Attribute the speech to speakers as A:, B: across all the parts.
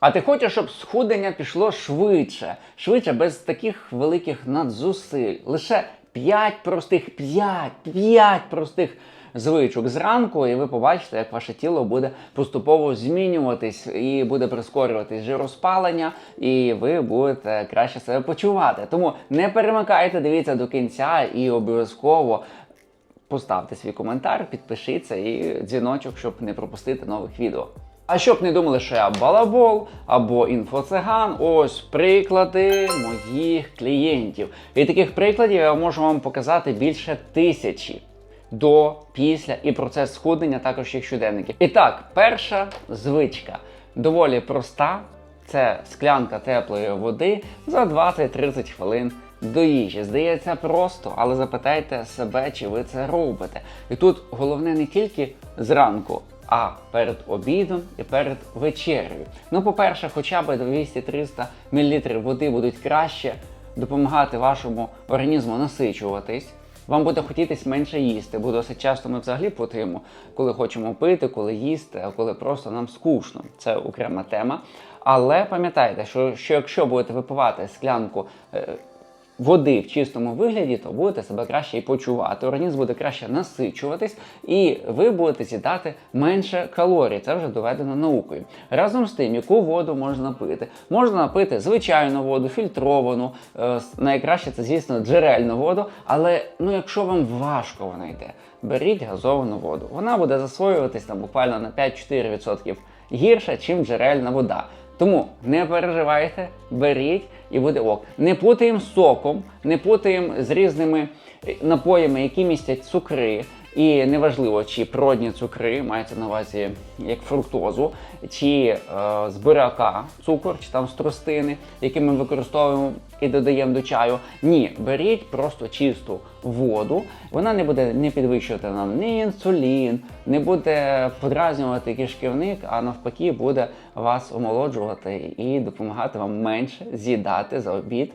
A: А ти хочеш, щоб схудення пішло швидше, швидше, без таких великих надзусиль. Лише 5 простих, 5, 5 простих звичок зранку, і ви побачите, як ваше тіло буде поступово змінюватись і буде прискорюватись жироспалення, і ви будете краще себе почувати. Тому не перемикайте, дивіться до кінця і обов'язково поставте свій коментар, підпишіться і дзвіночок, щоб не пропустити нових відео. А щоб не думали, що я балабол або інфоциган, ось приклади моїх клієнтів. І таких прикладів я можу вам показати більше тисячі до, після і процес схуднення, також їх щоденників. І так, перша звичка доволі проста. Це склянка теплої води за 20-30 хвилин до їжі. Здається просто, але запитайте себе, чи ви це робите. І тут головне не тільки зранку, а перед обідом і перед вечерею. Ну, по-перше, хоча б 200-300 мл води будуть краще допомагати вашому організму насичуватись. Вам буде хотітись менше їсти, бо досить часто ми взагалі путаємо, коли хочемо пити, коли їсти, а коли просто нам скучно. Це окрема тема. Але пам'ятайте, що, що якщо будете випивати склянку е, води в чистому вигляді, то будете себе краще і почувати. Організм буде краще насичуватись, і ви будете з'їдати менше калорій. Це вже доведено наукою. Разом з тим, яку воду можна пити? Можна напити звичайну воду, фільтровану. е, Найкраще це, звісно, джерельну воду. Але ну, якщо вам важко вона йде, беріть газовану воду. Вона буде засвоюватись там буквально на 5-4% гірше, ніж джерельна вода. Тому не переживайте, беріть і буде ок. Не путаємо соком, не путаємо з різними е, напоями, які містять цукри. І неважливо, чи природні цукри, мається на увазі як фруктозу, чи е, з цукор, чи там з тростини, які ми використовуємо і додаємо до чаю. Ні, беріть просто чисту воду. Вона не буде не підвищувати нам ні інсулін, не буде подразнювати кишківник, а навпаки, буде вас омолоджувати і допомагати вам менше з'їдати за обід,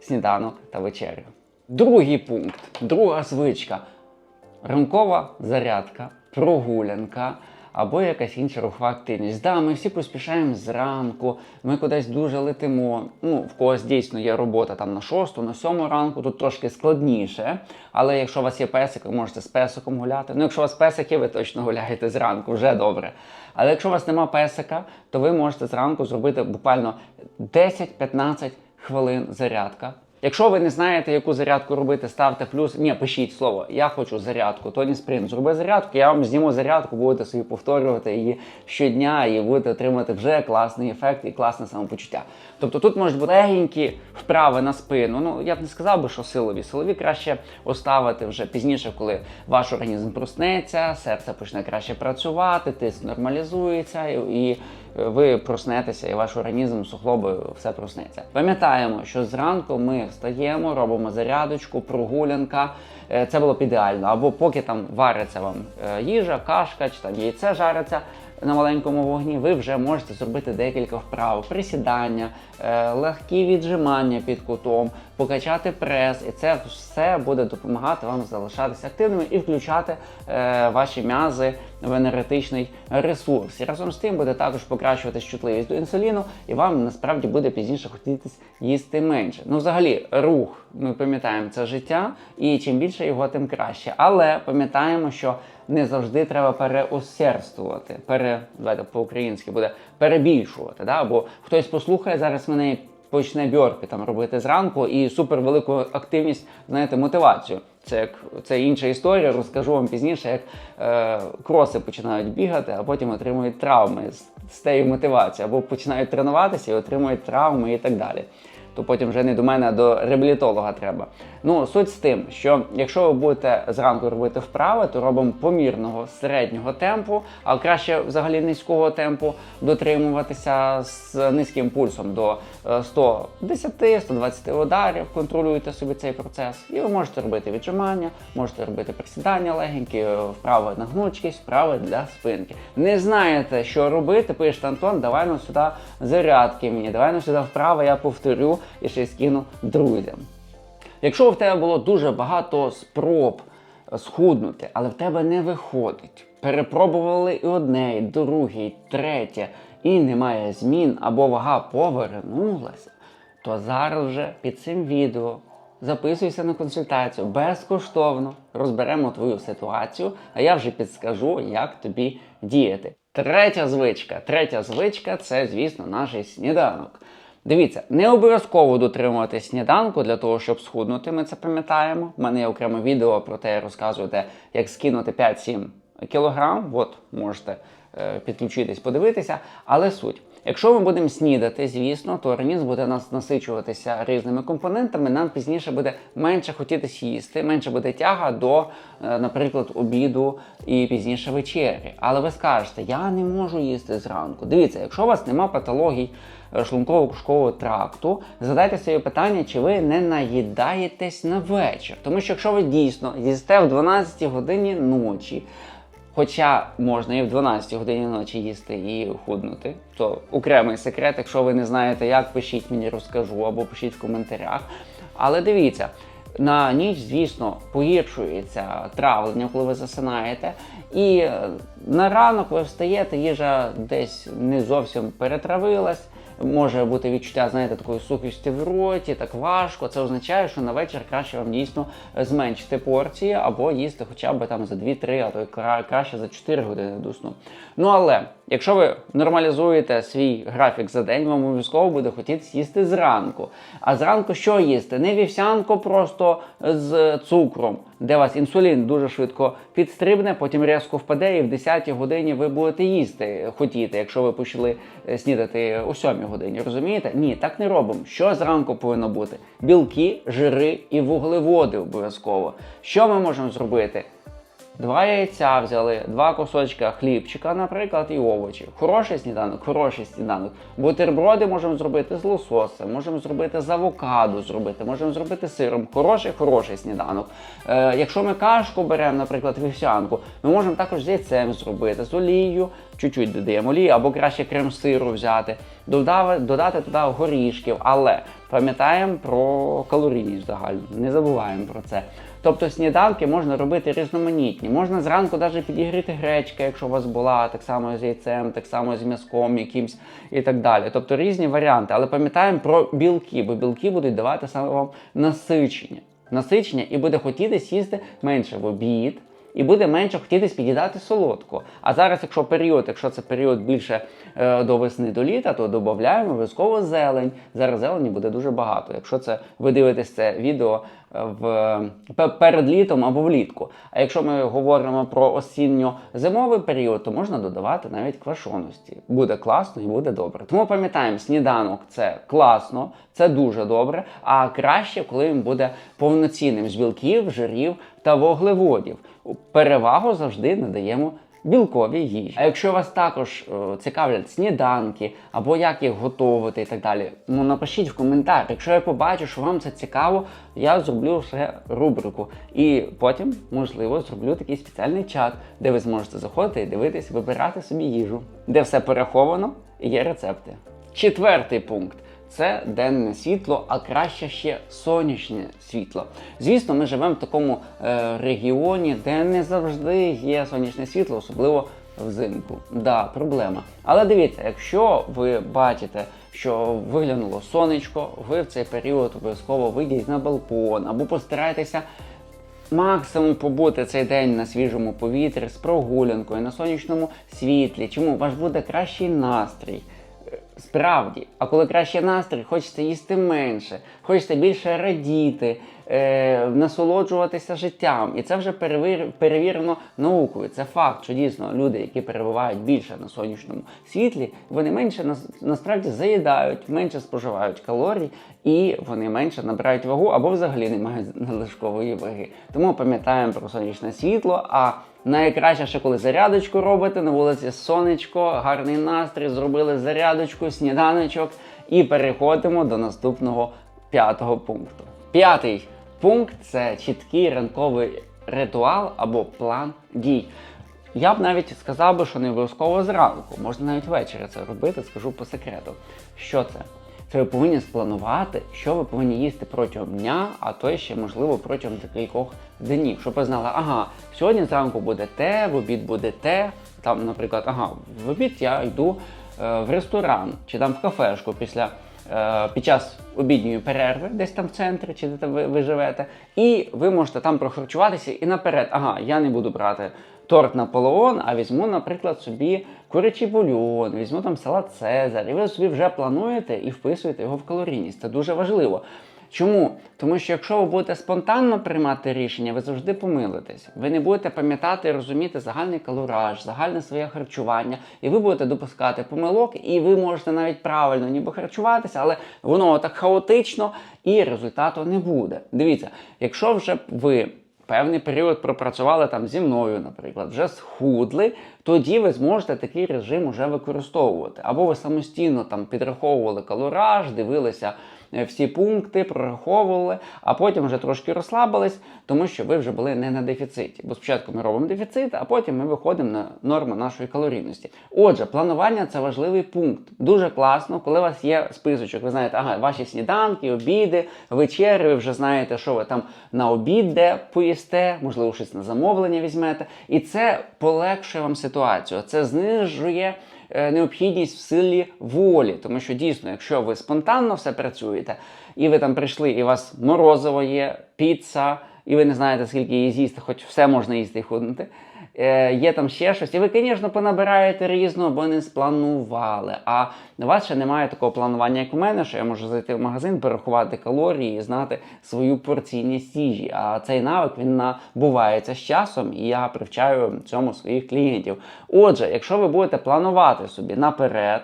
A: сніданок та вечерю. Другий пункт, друга звичка. Ранкова зарядка, прогулянка або якась інша рухова активність. Да, ми всі поспішаємо зранку, ми кудись дуже летимо. Ну, в когось дійсно є робота там на 6, на 7 ранку, тут трошки складніше. Але якщо у вас є песик, ви можете з песиком гуляти. Ну, якщо у вас песик є, ви точно гуляєте зранку, вже добре. Але якщо у вас нема песика, то ви можете зранку зробити буквально 10-15 хвилин зарядка. Якщо ви не знаєте, яку зарядку робити, ставте плюс. Ні, пишіть слово. Я хочу зарядку. Тоні Спринт. Зроби зарядку, я вам зніму зарядку, будете собі повторювати її щодня і будете отримати вже класний ефект і класне самопочуття. Тобто тут можуть бути легенькі вправи на спину. Ну я б не сказав би, що силові. Силові краще оставити вже пізніше, коли ваш організм проснеться, серце почне краще працювати, тиск нормалізується і. Ви проснетеся, і ваш організм суглоби все проснеться. Пам'ятаємо, що зранку ми встаємо, робимо зарядочку, прогулянка. Е, Це було б ідеально. Або поки там вариться вам е, їжа, кашка чи там яйце жариться на маленькому вогні, ви вже можете зробити декілька вправ, присідання, е, легкі віджимання під кутом, покачати прес, і це все буде допомагати вам залишатися активними і включати е, ваші м'язи в енергетичний ресурс. І разом з тим буде також покращувати чутливість до інсуліну, і вам насправді буде пізніше хотітись їсти менше. Ну, взагалі, рух, ми пам'ятаємо, це життя, і чим більше його, тим краще. Але пам'ятаємо, що не завжди треба переусердствувати, пере, давайте по-українськи буде перебільшувати. Да? Бо хтось послухає зараз мене почне бьорпі там робити зранку і супер велику активність, знаєте, мотивацію. Це як це інша історія. Розкажу вам пізніше, як е, кроси починають бігати, а потім отримують травми з, з тією мотивацією, або починають тренуватися і отримують травми і так далі. То потім вже не до мене, а до реабілітолога треба. Ну, суть з тим, що якщо ви будете зранку робити вправи, то робимо помірного середнього темпу, а краще взагалі низького темпу дотримуватися з низьким пульсом до е, 110-120 ударів. Контролюєте собі цей процес, і ви можете робити віджимання, можете робити присідання легенькі, е, вправи на гнучкість, вправи для спинки. Не знаєте, що робити, пишете Антон, давай ну сюди зарядки мені, давай ну сюди вправи, я повторю і ще й скину друзям. Якщо в тебе було дуже багато спроб схуднути, але в тебе не виходить, перепробували і одне, і друге, і третє, і немає змін або вага повернулася, то зараз вже під цим відео записуйся на консультацію безкоштовно. Розберемо твою ситуацію, а я вже підскажу, як тобі діяти. Третя звичка. Третя звичка це, звісно, наш сніданок. Дивіться, не обов'язково дотримувати сніданку для того, щоб схуднути. Ми це пам'ятаємо. У мене є окреме відео про те, я розказую, те, як скинути 5-7 кілограм. От можете е, підключитись, подивитися. Але суть. Якщо ми будемо снідати, звісно, то організм буде нас насичуватися різними компонентами. Нам пізніше буде менше хотітись їсти, менше буде тяга до, е, наприклад, обіду і пізніше вечері. Але ви скажете, я не можу їсти зранку. Дивіться, якщо у вас нема патологій е, шлунково-кишкового тракту, задайте собі питання, чи ви не наїдаєтесь на вечір. Тому що якщо ви дійсно їсте в 12 годині ночі. Хоча можна і в 12 годині ночі їсти і худнути, то окремий секрет, якщо ви не знаєте, як пишіть мені, розкажу або пишіть в коментарях. Але дивіться, на ніч, звісно, погіршується травлення, коли ви засинаєте. І е, на ранок ви встаєте, їжа десь не зовсім перетравилась. Може бути відчуття, знаєте, такої сухості в роті, так важко. Це означає, що на вечір краще вам дійсно зменшити порції або їсти хоча б там за 2-3, а то краще за 4 години до сну. Ну але якщо ви нормалізуєте свій графік за день, вам обов'язково буде хотіти їсти зранку. А зранку що їсти? Не вівсянку просто з цукром, де вас інсулін дуже швидко підстрибне, потім різко впаде, і в 10 годині ви будете їсти хотіти, якщо ви почали е, снідати о 7 годині. Розумієте? Ні, так не робимо. Що зранку повинно бути? Білки, жири і вуглеводи обов'язково. Що ми можемо зробити? Два яйця взяли, два кусочка хлібчика, наприклад, і овочі. Хороший сніданок, хороший сніданок. Бутерброди можемо зробити з лососем, можемо зробити з авокадо, зробити, можемо зробити сиром. Хороший, хороший сніданок. Е, якщо ми кашку беремо, наприклад, вівсянку, ми можемо також з яйцем зробити, з олією, чуть-чуть додаємо олії, або краще крем сиру взяти, додати, додати туди горішків, але пам'ятаємо про калорійність загальну, не забуваємо про це. Тобто сніданки можна робити різноманітні. Можна зранку навіть підігріти гречка, якщо у вас була, так само з яйцем, так само з м'язком якимсь і так далі. Тобто різні варіанти. Але пам'ятаємо про білки, бо білки будуть давати саме вам насичення. Насичення і буде хотітись їсти менше в обід. І буде менше хотітись під'їдати солодко. А зараз, якщо період, якщо це період більше е, до весни до літа, то додаємо обов'язково зелень. Зараз зелені буде дуже багато. Якщо це ви дивитесь це відео в перед літом або влітку. А якщо ми говоримо про осінньо-зимовий період, то можна додавати навіть квашоності. Буде класно і буде добре. Тому пам'ятаємо, сніданок це класно, це дуже добре. А краще, коли він буде повноцінним з білків, жирів та вуглеводів. Перевагу завжди надаємо білковій їжі. А якщо вас також е, цікавлять сніданки або як їх готувати і так далі, ну напишіть в коментар. Якщо я побачу, що вам це цікаво, я зроблю ще рубрику. І потім, можливо, зроблю такий спеціальний чат, де ви зможете заходити і дивитись, вибирати собі їжу, де все переховано і є рецепти. Четвертий пункт. Це денне світло, а краще ще сонячне світло. Звісно, ми живемо в такому е, регіоні, де не завжди є сонячне світло, особливо взимку. Да, проблема. Але дивіться, якщо ви бачите, що виглянуло сонечко, ви в цей період обов'язково вийдіть на балкон або постарайтеся максимум побути цей день на свіжому повітрі з прогулянкою на сонячному світлі. Чому ваш буде кращий настрій? Справді, а коли кращий настрій, хочеться їсти менше, хочеться більше радіти, е, насолоджуватися життям. І це вже перевір, перевірено наукою. Це факт, що дійсно люди, які перебувають більше на сонячному світлі, вони менше нас, насправді заїдають, менше споживають калорій і вони менше набирають вагу або взагалі не мають надлишкової ваги. Тому пам'ятаємо про сонячне світло. А Найкраще, ще коли зарядочку робите, на вулиці сонечко, гарний настрій, зробили зарядочку, сніданочок і переходимо до наступного п'ятого пункту. П'ятий пункт це чіткий ранковий ритуал або план дій. Я б навіть сказав би, що не обов'язково зранку, можна навіть ввечері це робити, скажу по секрету. Що це? Це ви повинні спланувати, що ви повинні їсти протягом дня, а то ще можливо протягом декількох днів, щоб ви знали, ага, сьогодні зранку буде те, в обід буде те. Там, наприклад, ага, в обід я йду е, в ресторан чи там в кафешку після. е, Під час обідньої перерви, десь там в центрі, чи де там ви, ви живете, і ви можете там прохарчуватися і наперед. Ага, я не буду брати торт Наполеон, а візьму, наприклад, собі курячий бульйон, візьму там салат Цезар, і ви собі вже плануєте і вписуєте його в калорійність. Це дуже важливо. Чому? Тому що якщо ви будете спонтанно приймати рішення, ви завжди помилитесь. Ви не будете пам'ятати і розуміти загальний калораж, загальне своє харчування, і ви будете допускати помилок, і ви можете навіть правильно ніби харчуватися, але воно так хаотично і результату не буде. Дивіться, якщо вже ви певний період пропрацювали там зі мною, наприклад, вже схудли, тоді ви зможете такий режим уже використовувати. Або ви самостійно там підраховували калораж, дивилися всі пункти, прораховували, а потім вже трошки розслабились, тому що ви вже були не на дефіциті. Бо спочатку ми робимо дефіцит, а потім ми виходимо на норму нашої калорійності. Отже, планування це важливий пункт. Дуже класно, коли у вас є списочок. Ви знаєте, ага, ваші сніданки, обіди, вечері, ви вже знаєте, що ви там на обід де поїсте, можливо, щось на замовлення візьмете. І це полегшує вам ситуацію. Це знижує е, необхідність в силі волі. Тому що дійсно, якщо ви спонтанно все працюєте, і ви там прийшли, і у вас морозиво є, піца, і ви не знаєте, скільки її з'їсти, хоч все можна їсти і худнути. Е, є там ще щось, і ви, звісно, понабираєте різного, бо не спланували. А у вас ще немає такого планування, як у мене, що я можу зайти в магазин, порахувати калорії і знати свою порційність їжі. А цей навик він набувається з часом, і я привчаю цьому своїх клієнтів. Отже, якщо ви будете планувати собі наперед.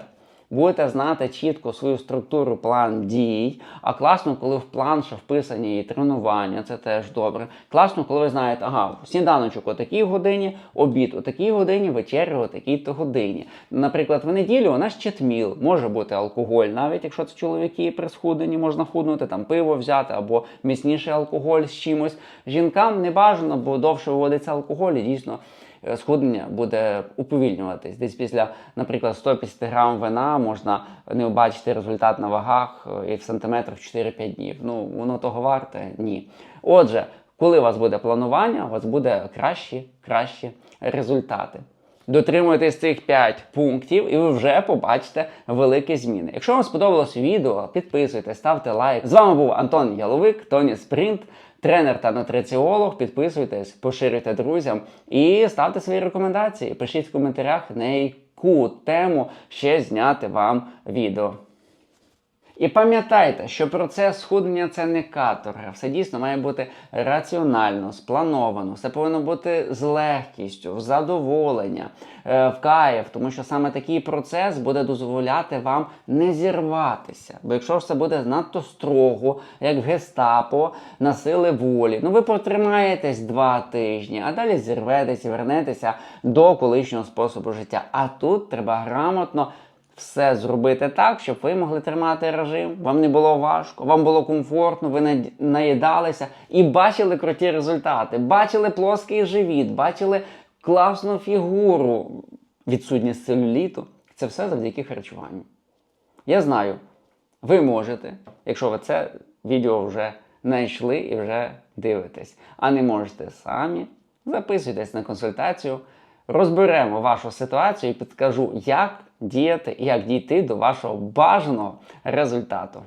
A: Будете знати чітко свою структуру, план дій. А класно, коли в план ще вписані і тренування, це теж добре. Класно, коли ви знаєте, ага, сніданочок о такій годині, обід о такій годині, вечеря о такій-то годині. Наприклад, в неділю у нас четміл, може бути алкоголь, навіть якщо це чоловіки при схуденні, можна худнути, там пиво взяти або міцніший алкоголь з чимось. Жінкам не бажано, бо довше виводиться алкоголь і дійсно схуднення буде уповільнюватись. Десь після, наприклад, 150 грам вина можна не побачити результат на вагах е, і в сантиметрах 4-5 днів. Ну, воно того варте? Ні. Отже, коли у вас буде планування, у вас буде кращі, кращі результати. Дотримуйтесь цих 5 пунктів, і ви вже побачите великі зміни. Якщо вам сподобалось відео, підписуйтесь, ставте лайк. З вами був Антон Яловик, Тоні Спринт, тренер та нутриціолог. Підписуйтесь, поширюйте друзям і ставте свої рекомендації. Пишіть в коментарях, на яку тему ще зняти вам відео. І пам'ятайте, що процес схуднення це не каторга. Все дійсно має бути раціонально, сплановано. Все повинно бути з легкістю, в задоволення, е, в кайф, тому що саме такий процес буде дозволяти вам не зірватися. Бо якщо це буде надто строго, як в гестапо, на сили волі, ну ви протримаєтесь два тижні, а далі зірветесь і вернетеся до колишнього способу життя. А тут треба грамотно все зробити так, щоб ви могли тримати режим, вам не було важко, вам було комфортно, ви наїдалися і бачили круті результати, бачили плоский живіт, бачили класну фігуру, відсутність целюліту. Це все завдяки харчуванню. Я знаю, ви можете, якщо ви це відео вже знайшли і вже дивитесь, а не можете самі, записуйтесь на консультацію, розберемо вашу ситуацію і підкажу, як діяти і як дійти до вашого бажаного результату.